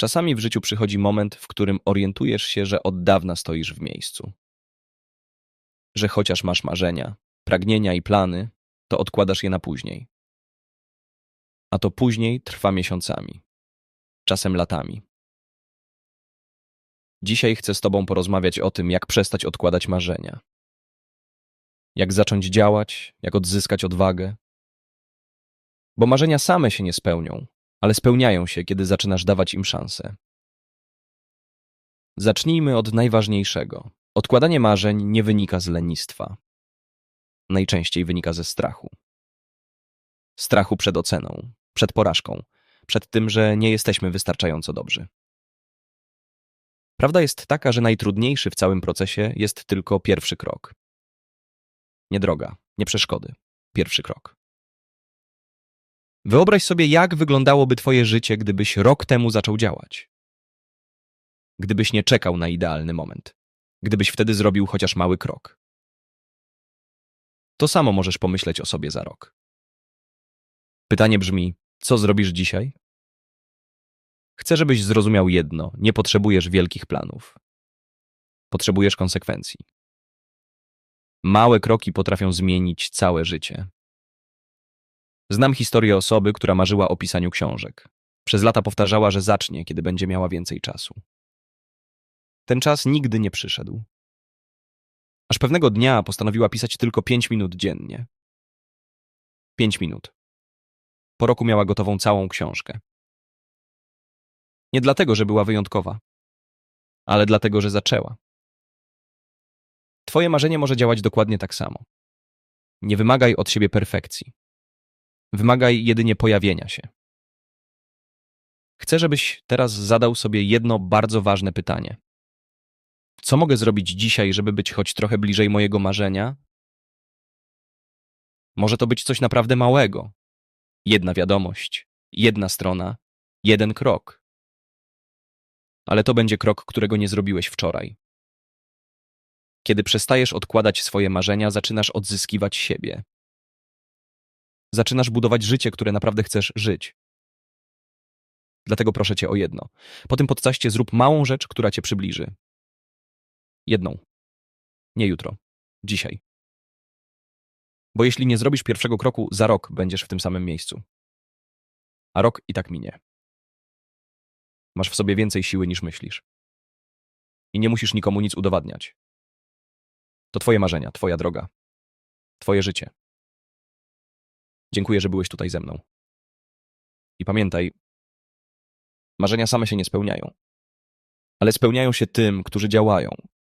Czasami w życiu przychodzi moment, w którym orientujesz się, że od dawna stoisz w miejscu. Że chociaż masz marzenia, pragnienia i plany, to odkładasz je na później. A to później trwa miesiącami, czasem latami. Dzisiaj chcę z Tobą porozmawiać o tym, jak przestać odkładać marzenia. Jak zacząć działać, jak odzyskać odwagę. Bo marzenia same się nie spełnią, ale spełniają się, kiedy zaczynasz dawać im szansę. Zacznijmy od najważniejszego. Odkładanie marzeń nie wynika z lenistwa. Najczęściej wynika ze strachu. Strachu przed oceną, przed porażką, przed tym, że nie jesteśmy wystarczająco dobrzy. Prawda jest taka, że najtrudniejszy w całym procesie jest tylko pierwszy krok. Nie droga, nie przeszkody. Pierwszy krok. Wyobraź sobie, jak wyglądałoby Twoje życie, gdybyś rok temu zaczął działać. Gdybyś nie czekał na idealny moment. Gdybyś wtedy zrobił chociaż mały krok. To samo możesz pomyśleć o sobie za rok. Pytanie brzmi: co zrobisz dzisiaj? Chcę, żebyś zrozumiał jedno: nie potrzebujesz wielkich planów. Potrzebujesz konsekwencji. Małe kroki potrafią zmienić całe życie. Znam historię osoby, która marzyła o pisaniu książek. Przez lata powtarzała, że zacznie, kiedy będzie miała więcej czasu. Ten czas nigdy nie przyszedł. Aż pewnego dnia postanowiła pisać tylko pięć minut dziennie. Pięć minut. Po roku miała gotową całą książkę. Nie dlatego, że była wyjątkowa, ale dlatego, że zaczęła. Twoje marzenie może działać dokładnie tak samo. Nie wymagaj od siebie perfekcji. Wymagaj jedynie pojawienia się. Chcę, żebyś teraz zadał sobie jedno bardzo ważne pytanie. Co mogę zrobić dzisiaj, żeby być choć trochę bliżej mojego marzenia? Może to być coś naprawdę małego. Jedna wiadomość, jedna strona, jeden krok. Ale to będzie krok, którego nie zrobiłeś wczoraj. Kiedy przestajesz odkładać swoje marzenia, zaczynasz odzyskiwać siebie. Zaczynasz budować życie, które naprawdę chcesz żyć. Dlatego proszę cię o jedno. Po tym podcaście zrób małą rzecz, która cię przybliży. Jedną. Nie jutro. Dzisiaj. Bo jeśli nie zrobisz pierwszego kroku, za rok będziesz w tym samym miejscu. A rok i tak minie. Masz w sobie więcej siły niż myślisz. I nie musisz nikomu nic udowadniać. To Twoje marzenia, Twoja droga, Twoje życie. Dziękuję, że byłeś tutaj ze mną. I pamiętaj, marzenia same się nie spełniają, ale spełniają się tym, którzy działają,